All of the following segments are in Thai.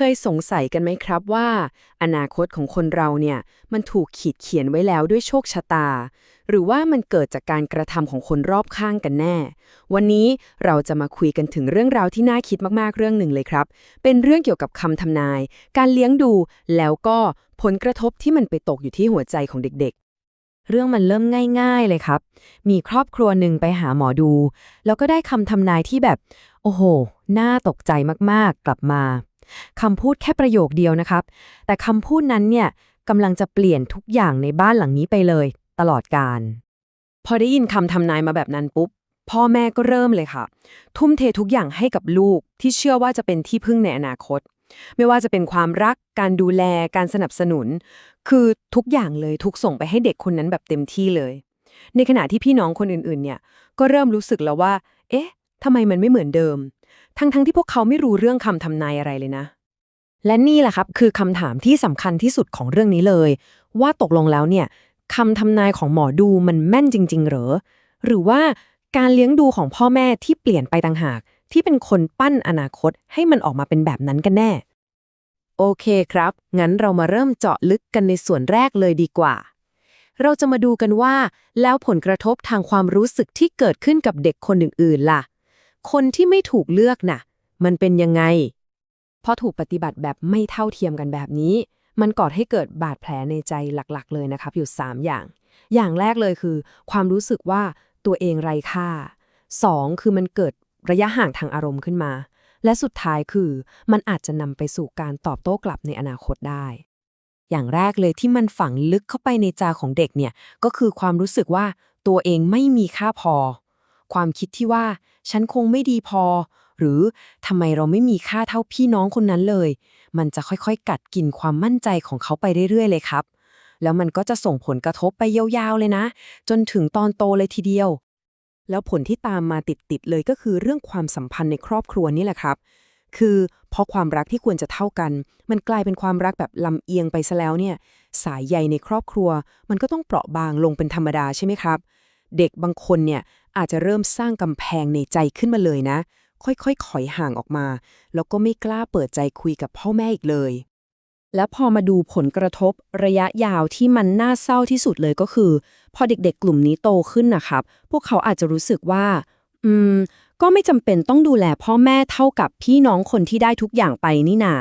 เคยสงสัยกันไหมครับว่า อนาคตของคนเราเนี่ยมันถูกขีดเขียนไว้แล้วด้วยโชคชะตา หรือว่ามันเกิดจากการกระทำของคนรอบข้างกันแน่ วันนี้เราจะมาคุยกันถึงเรื่องราวที่น่าคิดมากๆเรื่องหนึ่งเลยครับ เป็นเรื่องเกี่ยวกับคำทำนาย การเลี้ยงดู แล้วก็ผลกระทบที่มันไปตกอยู่ที่หัวใจของเด็กเรื่องมันเริ่มง่ายๆเลยครับ มีครอบครัวหนึ่งไปหาหมอดู แล้วก็ได้คำทำนายที่แบบ โอ้โห น่าตกใจมากๆ กลับมา คำพูดแค่ประโยคเดียวนะครับ แต่คำพูดนั้นเนี่ยกำลังจะเปลี่ยนทุกอย่างในบ้านหลังนี้ไปเลย ตลอดกาลๆพอได้ยินคำทำนายมาแบบนั้นปุ๊บ พ่อแม่ก็เริ่มเลยค่ะ ทุ่มเททุกอย่างให้กับลูกที่เชื่อว่าจะเป็นที่พึ่งในอนาคต ไม่ว่าจะเป็นความรัก การดูแล การสนับสนุน คือทุกอย่างเลยทุกส่งไปให้เด็กคนนั้นแบบเต็มที่เลย ในขณะที่พี่น้องคนอื่นๆ เนี่ยก็เริ่มรู้สึกแล้วว่า เอ๊ะทำไมมันไม่เหมือนเดิม ทั้งๆทที่พวกเขาไม่รู้เรื่องคำทำนายอะไรเลยนะ และนี่แหละครับคือคำถามที่สำคัญที่สุดของเรื่องนี้เลย ว่าตกลงแล้วเนี่ยคำทำนายของหมอดูมันแม่นจริงๆเหรอ หรือว่าการเลี้ยงดูของพ่อแม่ที่เปลี่ยนไปต่างหาก ที่เป็นคนปั้นอนาคตให้มันออกมาเป็นแบบนั้นกันแน่ โอเคครับ งั้นเรามาเริ่มเจาะลึกกันในส่วนแรกเลยดีกว่า เราจะมาดูกันว่า แล้วผลกระทบทางความรู้สึกที่เกิดขึ้นกับเด็กคนอื่นๆล่ะ คนที่ไม่ถูกเลือกน่ะ มันเป็นยังไงเพราะถูกปฏิบัติแบบไม่เท่าเทียมกันแบบนี้ มันก่อให้เกิดบาดแผลในใจหลักๆ เลยนะครับ อยู่ 3 อย่าง อย่างแรกเลยคือ ความรู้สึกว่าตัวเองไร้ค่า 2. คือมันเกิดระยะห่างทางอารมณ์ขึ้นมา และสุดท้ายคือ มันอาจจะนำไปสู่การตอบโต้กลับในอนาคตได้ อย่างแรกเลยที่มันฝังลึกเข้าไปในใจของเด็กเนี่ยก็คือความรู้สึกว่าตัวเองไม่มีค่าพอ ความคิดที่ว่า ฉันคงไม่ดีพอ หรือทำไมเราไม่มีค่าเท่าพี่น้องคนนั้นเลย มันจะค่อยๆ กัดกินความมั่นใจของเขาไปเรื่อยๆ เลยครับ แล้วมันก็จะส่งผลกระทบไปยาวๆเลยนะ จนถึงตอนโตเลยทีเดียว แล้วผลที่ตามมาติดๆเลยก็คือเรื่องความสัมพันธ์ในครอบครัวนี่แหละครับ คือพอความรักที่ควรจะเท่ากัน มันกลายเป็นความรักแบบลำเอียงไปซะแล้วเนี่ย สายใยในครอบครัว มันก็ต้องเปราะบางลงเป็นธรรมดาใช่ไหมครับ เด็กบางคนเนี่ยอาจจะเริ่มสร้างกำแพงในใจขึ้นมาเลยนะ ค่อยๆถอยห่างออกมา แล้วก็ไม่กล้าเปิดใจคุยกับพ่อแม่อีกเลย และพอมาดูผลกระทบระยะยาวที่มันน่าเศร้าที่สุดเลยก็คือ พอเด็กๆ กลุ่มนี้โตขึ้นนะครับ พวกเขาอาจจะรู้สึกว่า อืม ก็ไม่จำเป็นต้องดูแลพ่อแม่เท่ากับพี่น้องคนที่ได้ทุกอย่างไปนี่นา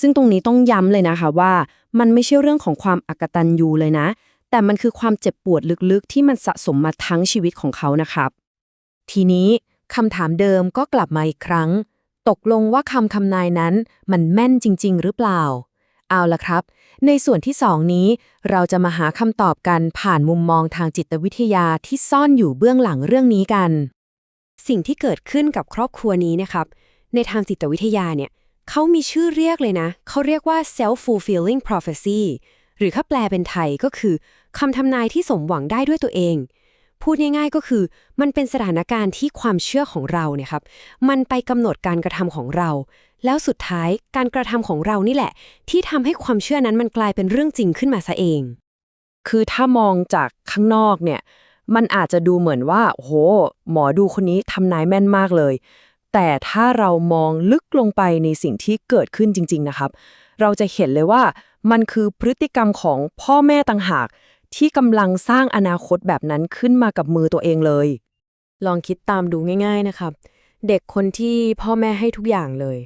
ซึ่งตรงนี้ต้องย้ำเลยนะคะว่า มันไม่ใช่เรื่องของความอกตัญญูเลยนะ แต่มันคือความเจ็บปวดลึกๆ ที่มันสะสมมาทั้งชีวิตของเขานะครับ ทีนี้คำถามเดิมก็กลับมาอีกครั้ง ตกลงว่าคำคำนายนั้นมันแม่นจริง ๆ หรือเปล่า เอาละครับ ในส่วนที่2นี้ เราจะมาหาคำตอบกันผ่านมุมมองทางจิตวิทยาที่ซ่อนอยู่เบื้องหลังเรื่องนี้กัน สิ่งที่เกิดขึ้นกับครอบครัวนี้นะครับ ในทางจิตวิทยาเนี่ยเขามีชื่อเรียกเลยนะ เขาเรียกว่า self fulfilling prophecy หรือถ้าแปลเป็นไทยก็คือคำทำนายที่สมหวังได้ด้วยตัวเอง พูดง่ายๆก็คือ มันเป็นสถานการณ์ที่ความเชื่อของเราเนี่ยครับ มันไปกำหนดการกระทำของเรา แล้วสุดท้ายการกระทำของเรานี่แหละ ที่ทำให้ความเชื่อนั้นมันกลายเป็นเรื่องจริงขึ้นมาซะเอง คือถ้ามองจากข้างนอกเนี่ยมันอาจจะดูเหมือนว่าโอ้โหหมอดูคนนี้ทำนายแม่นมากเลย แต่ถ้าเรามองลึกลงไปในสิ่งที่เกิดขึ้นจริง ๆ นะครับ เราจะเห็นเลยว่ามันคือพฤติกรรมของพ่อแม่ต่างหาก ที่กำลังสร้างอนาคตแบบนั้นขึ้นมากับมือตัวเองเลย ลองคิดตามดูง่าย ๆนะครับ เด็กคนที่พ่อแม่ให้ทุกอย่างเลย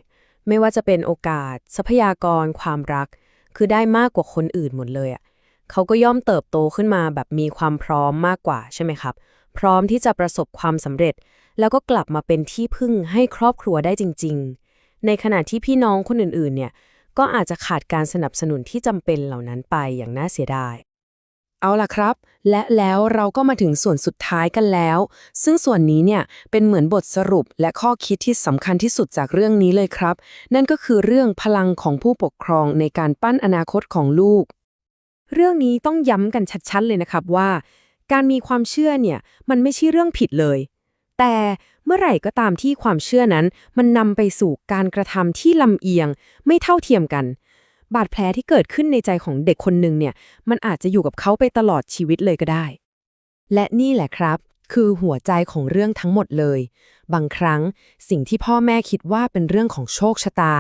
ไม่ว่าจะเป็นโอกาส ทรัพยากร ความรัก คือได้มากกว่าคนอื่นหมดเลยอะ่ะเขาก็ย่อมเติบโตขึ้นมาแบบมีความพร้อมมากกว่าใช่ไหมครับ พร้อมที่จะประสบความสำเร็จ แล้วก็กลับมาเป็นที่พึ่งให้ครอบครัวได้จริง ๆ ในขณะที่พี่น้องคนอื่นๆ เนี่ยก็อาจจะขาดการสนับสนุนที่จำเป็นเหล่านั้นไปอย่างน่าเสียดาย เอาล่ะครับ และแล้วเราก็มาถึงส่วนสุดท้ายกันแล้ว ซึ่งส่วนนี้เนี่ยเป็นเหมือนบทสรุปและข้อคิดที่สำคัญที่สุดจากเรื่องนี้เลยครับ นั่นก็คือเรื่องพลังของผู้ปกครองในการปั้นอนาคตของลูก เรื่องนี้ต้องย้ำกันชัดๆเลยนะครับว่า การมีความเชื่อเนี่ยมันไม่ใช่เรื่องผิดเลย แต่เมื่อไหร่ก็ตามที่ความเชื่อนั้น มันนำไปสู่การกระทำที่ลำเอียง ไม่เท่าเทียมกัน บาดแผลที่เกิดขึ้นในใจของเด็กคนหนึ่งเนี่ย มันอาจจะอยู่กับเขาไปตลอดชีวิตเลยก็ได้ และนี่แหละครับ คือหัวใจของเรื่องทั้งหมดเลย บางครั้งสิ่งที่พ่อแม่คิดว่าเป็นเรื่องของโชคชะตา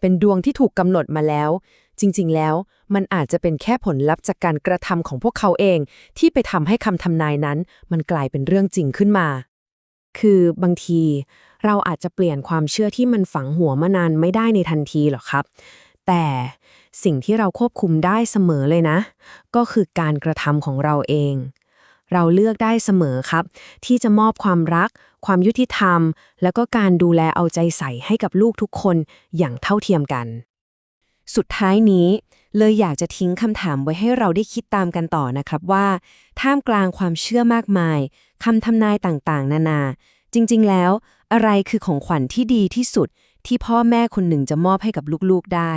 เป็นดวงที่ถูกกำหนดมาแล้ว จริงๆ แล้วมันอาจจะเป็นแค่ผลลัพธ์จากการกระทำของพวกเขาเอง ที่ไปทำให้คำทำนายนั้น มันกลายเป็นเรื่องจริงขึ้นมา คือบางที เราอาจจะเปลี่ยนความเชื่อที่มันฝังหัวมานานไม่ได้ในทันทีหรอกครับ แต่สิ่งที่เราควบคุมได้เสมอเลยนะ ก็คือการกระทำของเราเอง เราเลือกได้เสมอครับ ที่จะมอบความรัก ความยุติธรรม แล้วก็การดูแลเอาใจใส่ให้กับลูกทุกคนอย่างเท่าเทียมกัน สุดท้ายนี้ เลยอยากจะทิ้งคำถามไว้ให้เราได้คิดตามกันต่อนะครับว่า ท่ามกลางความเชื่อมากมายคำทำนายต่างๆ นานา จริงๆ แล้ว อะไรคือของขวัญที่ดีที่สุดที่พ่อแม่คนหนึ่งจะมอบให้กับลูกๆได้